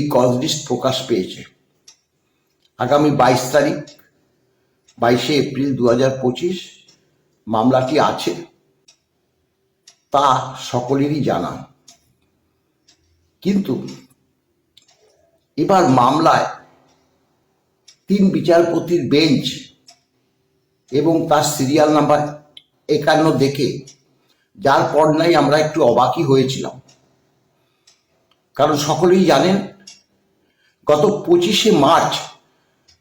এই cause list প্রকাশ পেয়েছে। আগামী বাইশ তারিখ, বাইশে এপ্রিল দু হাজার পঁচিশ মামলাটি আছে, তা সকলেরই জানা। কিন্তু এবার মামলায় তিন বিচারপতির বেঞ্চ এবং তার সিরিয়াল নাম্বার একান্ন দেখে, যার পর নাই আমরা একটু অবাকই হয়েছিলাম। কারণ সকলেই জানেন গত পঁচিশে মার্চ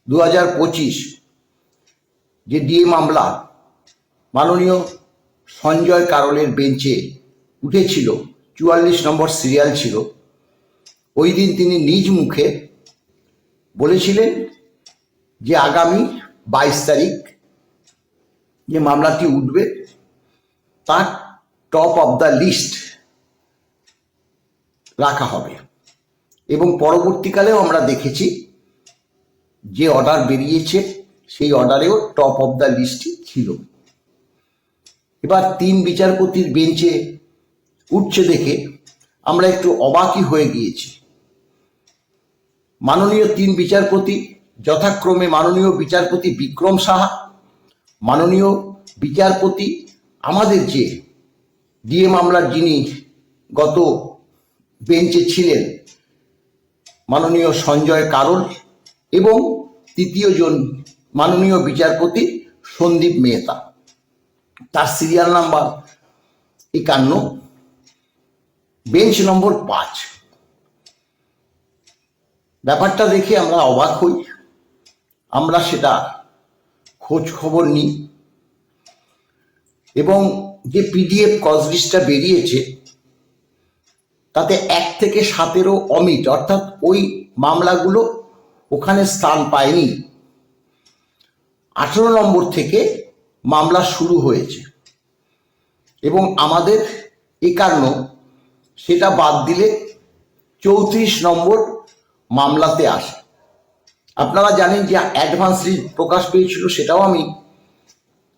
দু হাজার পঁচিশ যে ডিএ মামলা মাননীয় সঞ্জয় কারলের বেঞ্চে উঠেছিল, চুয়াল্লিশ নম্বর সিরিয়াল ছিল, ওই দিন তিনি নিজ মুখে বলেছিলেন যে আগামী বাইশ তারিখ যে মামলাটি উঠবে, তার টপ অফ দ্য লিস্ট রাখা হবে। এবং পরবর্তীকালেও আমরা দেখেছি যে অর্ডার বেরিয়েছে, সেই অর্ডারেও টপ অফ দ্য লিস্টই ছিল। এবার তিন বিচারপতির বেঞ্চে উঠছে দেখে আমরা একটু অবাকই হয়ে গিয়েছি। মাননীয় তিন বিচারপতি, যথাক্রমে মাননীয় বিচারপতি বিক্রম সাহা, মাননীয় বিচারপতি আমাদের যে ডিএ মামলার যিনি গত বেঞ্চে ছিলেন মাননীয় সঞ্জয় কারল এবং তৃতীয় জন মাননীয় বিচারপতি সন্দীপ মেহতা। তার সিরিয়াল নাম্বার একান্ন বেঞ্চ নম্বর পাঁচ। ব্যাপারটা দেখে আমরা অবাক হই। আমরা সেটা খোঁজ খবর নিই। এবং যে পিডিএফ কজ লিস্টটা বেরিয়েছে তাতে এক থেকে সাতেরও অমিট, অর্থাৎ ওই মামলাগুলো ওখানে স্থান পায়নি। আঠেরো নম্বর থেকে মামলা শুরু হয়েছে। এবং আমাদের একান্ন, সেটা বাদ দিলে চৌত্রিশ নম্বর মামলাতে আসে। আপনারা জানেন যে অ্যাডভান্স লিস্ট প্রকাশ পেয়েছিল সেটাও আমি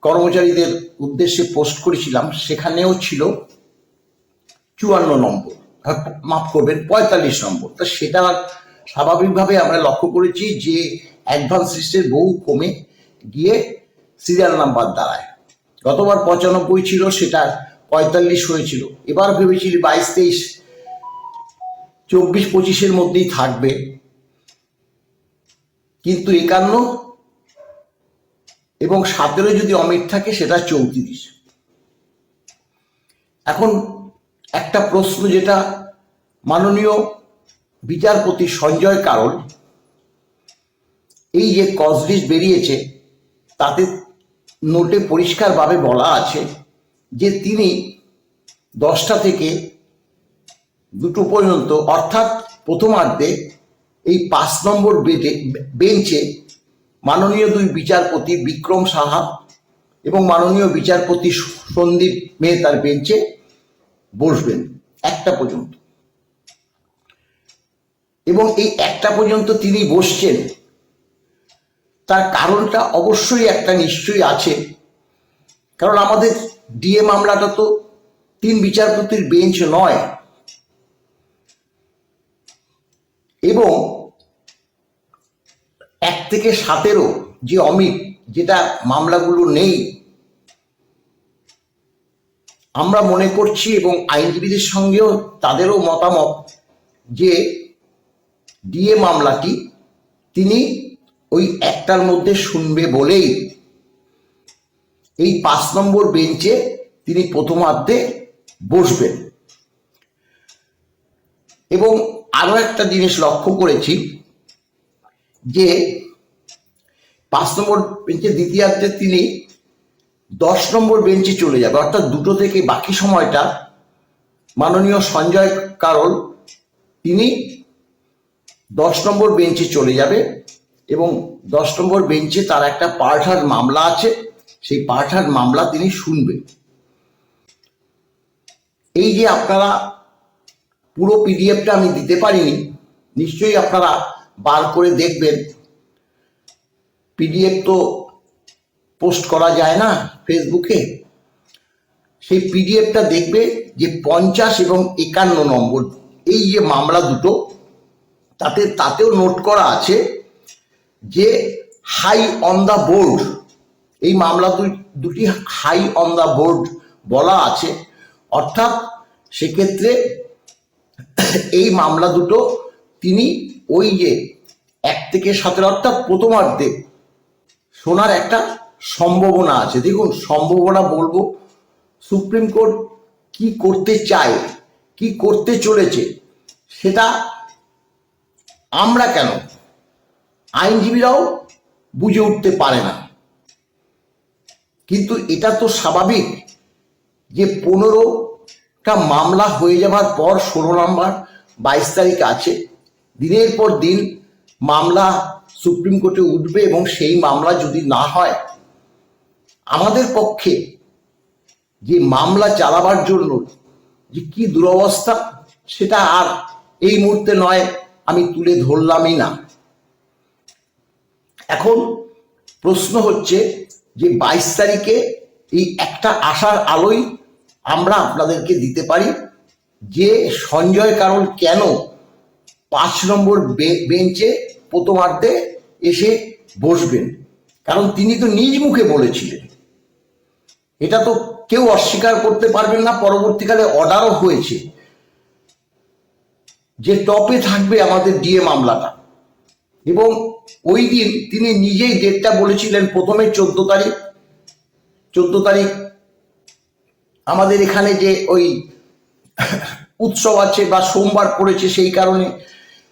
কর্মচারীদের উদ্দেশ্যে পোস্ট করেছিলাম, সেখানেও ছিল চুয়ান্ন নম্বর। মাফ করবেন, পঁয়তাল্লিশ নম্বর। তা সেটা স্বাভাবিকভাবে আমরা লক্ষ্য করেছি যে অ্যাডভান্স লিস্টের বহু কমে গিয়ে সিরিয়াল নাম্বার দাঁড়ায়। গতবার পঁচানব্বই ছিল সেটা পঁয়তাল্লিশ হয়েছিল। এবার ভেবেছিলি বাইশ, তেইশ, চব্বিশ, পঁচিশের মধ্যেই থাকবে। কিন্তু একান্ন এবং সতেরো যদি অমিট থাকে, সেটা চৌত্রিশ। এখন একটা প্রশ্ন যেটা মাননীয় বিচারপতি সঞ্জয় কারণ, এই যে কজ লিস্ট বেরিয়েছে, তাতে নোটে পরিষ্কারভাবে বলা আছে যে তিনি দশটা থেকে দুটো পর্যন্ত, অর্থাৎ প্রথমার্ধে এই পাঁচ নম্বর বেডে বেঞ্চে মাননীয় দুই বিচারপতি বিক্রম সাহা এবং মাননীয় বিচারপতি সন্দীপ মেহতার বেঞ্চে বসবেন একটা পর্যন্ত। এবং এই একটা পর্যন্ত তিনি বসছেন, তার কারণটা অবশ্যই একটা নিশ্চয়ই আছে। কারণ আমাদের ডিএ মামলাটা তো তিন বিচারপতির বেঞ্চ নয়। এবং এক থেকে সাতেরও যে অমিত, যেটা মামলাগুলো নেই আমরা মনে করছি এবং আইনজীবীদের সঙ্গেও তাদেরও মতামত যে ডিএ মামলাটি তিনি ওই একটার মধ্যে শুনবে বলেই এই পাঁচ নম্বর বেঞ্চে তিনি প্রথমার্ধে বসবেন। এবং আরও একটা জিনিস লক্ষ্য করেছি যে পাঁচ নম্বর বেঞ্চে দ্বিতীয়ার্ধে তিনি দশ নম্বর বেঞ্চে চলে যাবে, অর্থাৎ দুটো থেকে বাকি সময়টা মাননীয় সঞ্জয় কারল, তিনি দশ নম্বর বেঞ্চে চলে যাবে এবং দশ নম্বর বেঞ্চে তার একটা পার্টার মামলা আছে, সেই পার্টার মামলা তিনি শুনবেন। এই যে আপনারা পুরো পিডিএফটা আমি দিতে পারিনি, নিশ্চয়ই আপনারা বার করে দেখবেন। পিডিএফ তো পোস্ট করা যায় না ফেসবুকে, সেই পিডিএফটা দেখবে যে পঞ্চাশ এবং একান্ন নম্বর, এই যে মামলা দুটো, তাতে, তাতেও নোট করা আছে যে হাই অন দ্য বোর্ড, এই মামলা দুটি হাই অন দ্য বোর্ড বলা আছে। অর্থাৎ সেক্ষেত্রে এই মামলা দুটো তিনি ওই যে এক থেকে সাতের, অর্থাৎ প্রথমার্ধে সোনার একটা সম্ভাবনা আছে। দেখুন, সম্ভাবনা বলব, সুপ্রিম কোর্ট কি করতে চায়, কি করতে চলেছে, সেটা আমরা কেন? আইনজীবীরাও বুঝে উঠতে পারে না। কিন্তু এটা তো স্বাভাবিক যে পনেরোটা মামলা হয়ে যাবার পর ষোলো নম্বর বাইশ তারিখ আছে। দিনের পর দিন মামলা সুপ্রিম কোর্টে উঠবে এবং সেই মামলা যদি না হয় আমাদের পক্ষে যে মামলা চালাবার জন্য যে কি দুরবস্থা, সেটা আর এই মুহূর্তে নয়, আমি তুলে ধরলামই না। এখন প্রশ্ন হচ্ছে যে বাইশ তারিখে এই একটা আশার আলোই আমরা আপনাদেরকে দিতে পারি যে সঞ্জয় কারণ কেন পাঁচ নম্বর বেঞ্চে প্রথমার্ধে এসে বসবেন। কারণ তিনি তো নিজ মুখে বলেছিলেন। এটা তো কেউ অস্বীকার করতে পারবেন না, পরবর্তীকালে অর্ডারও হয়েছে। যে টপে থাকবে আমাদের ডিএ মামলাটা। এবং ওই দিন তিনি নিজেই ডেটটা বলেছিলেন প্রথমে চোদ্দ তারিখ। চোদ্দ তারিখ আমাদের এখানে যে ওই উৎসব আছে বা সোমবার পড়েছে সেই কারণে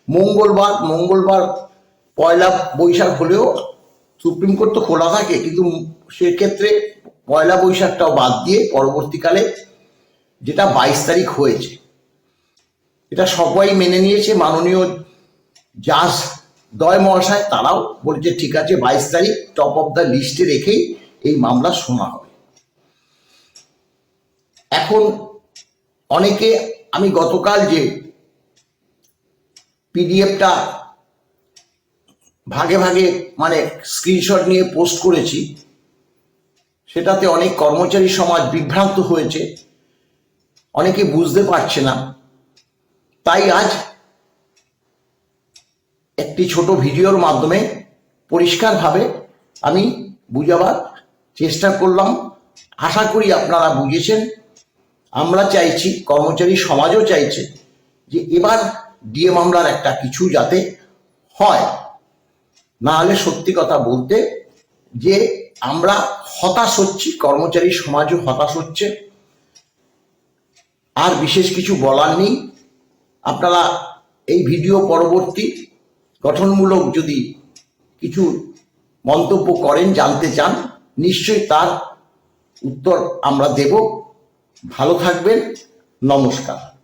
মঙ্গলবার মঙ্গলবার পয়লা বৈশাখ হলেও সুপ্রিম কোর্ট তো খোলা থাকে, কিন্তু সেক্ষেত্রে পয়লা বৈশাখটাও বাদ দিয়ে পরবর্তীকালে যেটা বাইশ তারিখ হয়েছে, এটা সবাই মেনে নিয়েছে, মাননীয় জাজ দয় মহাশয় তারাও বলছে, ঠিক আছে, বাইশ তারিখ টপ অফ দ্য লিস্টে রেখেই এই মামলা শোনা হবে। এখন অনেকে, আমি গতকাল যে পিডিএফটা ভাগে ভাগে মানে স্ক্রিনশট নিয়ে পোস্ট করেছি সেটাতে অনেক কর্মচারী সমাজ বিভ্রান্ত হয়েছে। অনেকে বুঝতে পারছে না। তাই আজ একটি ছোট ভিডিওর মাধ্যমে পরিষ্কারভাবে আমি বুঝাবার চেষ্টা করলাম। আশা করি আপনারা বুঝেছেন। আমরা চাইছি, কর্মচারী সমাজও চাইছে যে এবার ডিএ মামলার একটা কিছু যাতে হয়। না হলে সত্যি কথা বলতে যে আমরা হতাশ হচ্ছি, কর্মচারী সমাজও হতাশ হচ্ছে। আর বিশেষ কিছু বলার নেই। আপনারা এই ভিডিও পরবর্তী গঠনমূলক যদি কিছু মন্তব্য করেন, জানতে চান, নিশ্চয়ই তার উত্তর আমরা দেব। ভালো থাকবেন। নমস্কার।